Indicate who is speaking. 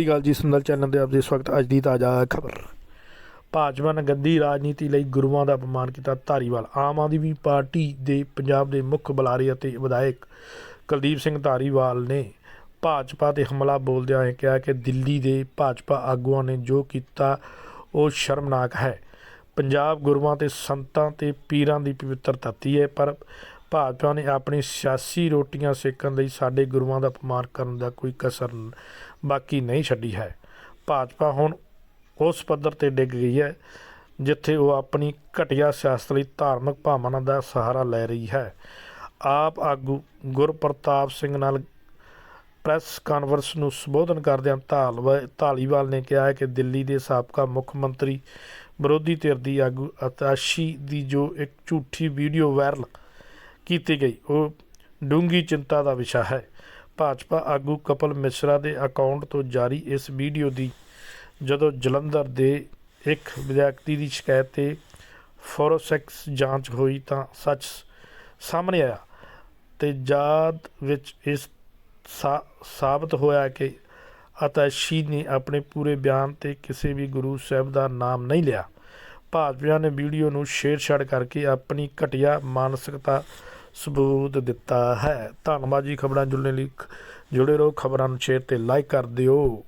Speaker 1: ਸ੍ਰੀ ਅਕਾਲ ਜੀ ਸੰਦਲ ਚੈਨਲ ਤੇ ਆਪ ਜੀ ਸਵਾਗਤ, ਅੱਜ ਦੀ ਤਾਜ਼ਾ ਖਬਰ। ਭਾਜਪਾ ਨੇ ਗੰਦੀ ਰਾਜਨੀਤੀ ਲਈ ਗੁਰੂਆਂ ਦਾ ਅਪਮਾਨ ਕੀਤਾ ਧਾਰੀਵਾਲ। ਆਮ ਆਦਮੀ ਪਾਰਟੀ ਦੇ, ਪੰਜਾਬ ਦੇ ਮੁੱਖ ਬੁਲਾਰੇ ਅਤੇ ਵਿਧਾਇਕ ਕੁਲਦੀਪ ਸਿੰਘ ਧਾਰੀਵਾਲ ਨੇ ਭਾਜਪਾ ਤੇ ਹਮਲਾ ਬੋਲਦਿਆਂ ਇਹ ਕਿਹਾ ਕਿ ਦਿੱਲੀ ਦੇ ਭਾਜਪਾ ਆਗੂਆਂ ਨੇ ਜੋ ਕੀਤਾ, ਉਹ ਸ਼ਰਮਨਾਕ ਹੈ। ਪੰਜਾਬ ਗੁਰੂਆਂ ਤੇ ਸੰਤਾਂ ਤੇ ਪੀਰਾਂ ਦੀ ਪਵਿੱਤਰ ਧਰਤੀ ਹੈ, ਪਰ ਭਾਜਪਾ ਨੇ ਆਪਣੀ ਸਿਆਸੀ ਰੋਟੀਆਂ ਸੇਕਣ ਲਈ ਸਾਡੇ ਗੁਰੂਆਂ ਦਾ ਅਪਮਾਨ ਕਰਨ ਦਾ ਕੋਈ ਕਸਰ ਬਾਕੀ ਨਹੀਂ ਛੱਡੀ ਹੈ। ਭਾਜਪਾ ਹੁਣ ਉਸ ਪੱਧਰ ਤੇ ਡਿੱਗ ਗਈ ਹੈ, ਜਿੱਥੇ ਉਹ ਆਪਣੀ ਘਟੀਆ ਸਿਆਸਤ ਲਈ ਧਾਰਮਿਕ ਭਾਵਨਾ ਦਾ ਸਹਾਰਾ ਲੈ ਰਹੀ ਹੈ। ਆਪ ਆਗੂ ਗੁਰਪ੍ਰਤਾਪ ਸਿੰਘ ਨਾਲ ਪ੍ਰੈਸ ਕਾਨਫਰੰਸ ਨੂੰ ਸੰਬੋਧਨ ਕਰਦਿਆਂ ਧਾਲਵਾ- ਧਾਲੀਵਾਲ ਨੇ ਕਿਹਾ ਹੈ ਕਿ ਦਿੱਲੀ ਦੇ ਸਾਬਕਾ ਮੁੱਖ ਮੰਤਰੀ ਵਿਰੋਧੀ ਧਿਰ ਦੀ ਆਗੂ ਅਤਾਸ਼ੀ ਦੀ ਜੋ ਇੱਕ ਝੂਠੀ ਵੀਡੀਓ ਵਾਇਰਲ ਕੀਤੀ ਗਈ। ਉਹ ਡੂੰਗੀ ਚਿੰਤਾ ਦਾ ਵਿਸ਼ਾ ਹੈ। ਭਾਜਪਾ ਆਗੂ ਕਪਲ ਮਿਸ਼ਰਾ ਦੇ ਅਕਾਊਂਟ ਤੋਂ ਜਾਰੀ ਇਸ ਵੀਡੀਓ ਦੀ ਜਦੋਂ ਜਲੰਧਰ ਦੇ ਇੱਕ ਵਿਦਿਆਰਥੀ ਦੀ ਸ਼ਿਕਾਇਤ ਤੇ ਫੋਰੋਸੈਕਸ ਜਾਂਚ ਹੋਈ ਤਾਂ ਸੱਚ ਸਾਹਮਣੇ ਆਇਆ ਤੇ ਜਾਦ ਵਿੱਚ ਇਸ ਸਾਬਤ ਹੋਇਆ ਕਿ ਅਤੈਸ਼ੀ ਨੇ ਆਪਣੇ ਪੂਰੇ ਬਿਆਨ ਤੇ ਕਿਸੇ ਵੀ ਗੁਰੂ ਸਾਹਿਬ ਦਾ ਨਾਮ ਨਹੀਂ ਲਿਆ। ਭਾਜਪਾ ਨੇ ਵੀਡੀਓ ਨੂੰ ਛੇੜਛਾੜ ਕਰਕੇ ਆਪਣੀ ਘਟੀਆ ਮਾਨਸਿਕਤਾ ਸਬੂਤ ਦਿੱਤਾ ਹੈ। ਧੰਨਵਾਦ ਜੀ ਖਬਰਾਂ ਜੁੜਨ ਲਈ। ਜੁੜੇ ਰਹੋ ਖਬਰਾਂ ਨੂੰ ਸ਼ੇਅਰ ਤੇ ਲਾਈਕ ਕਰ ਦਿਓ।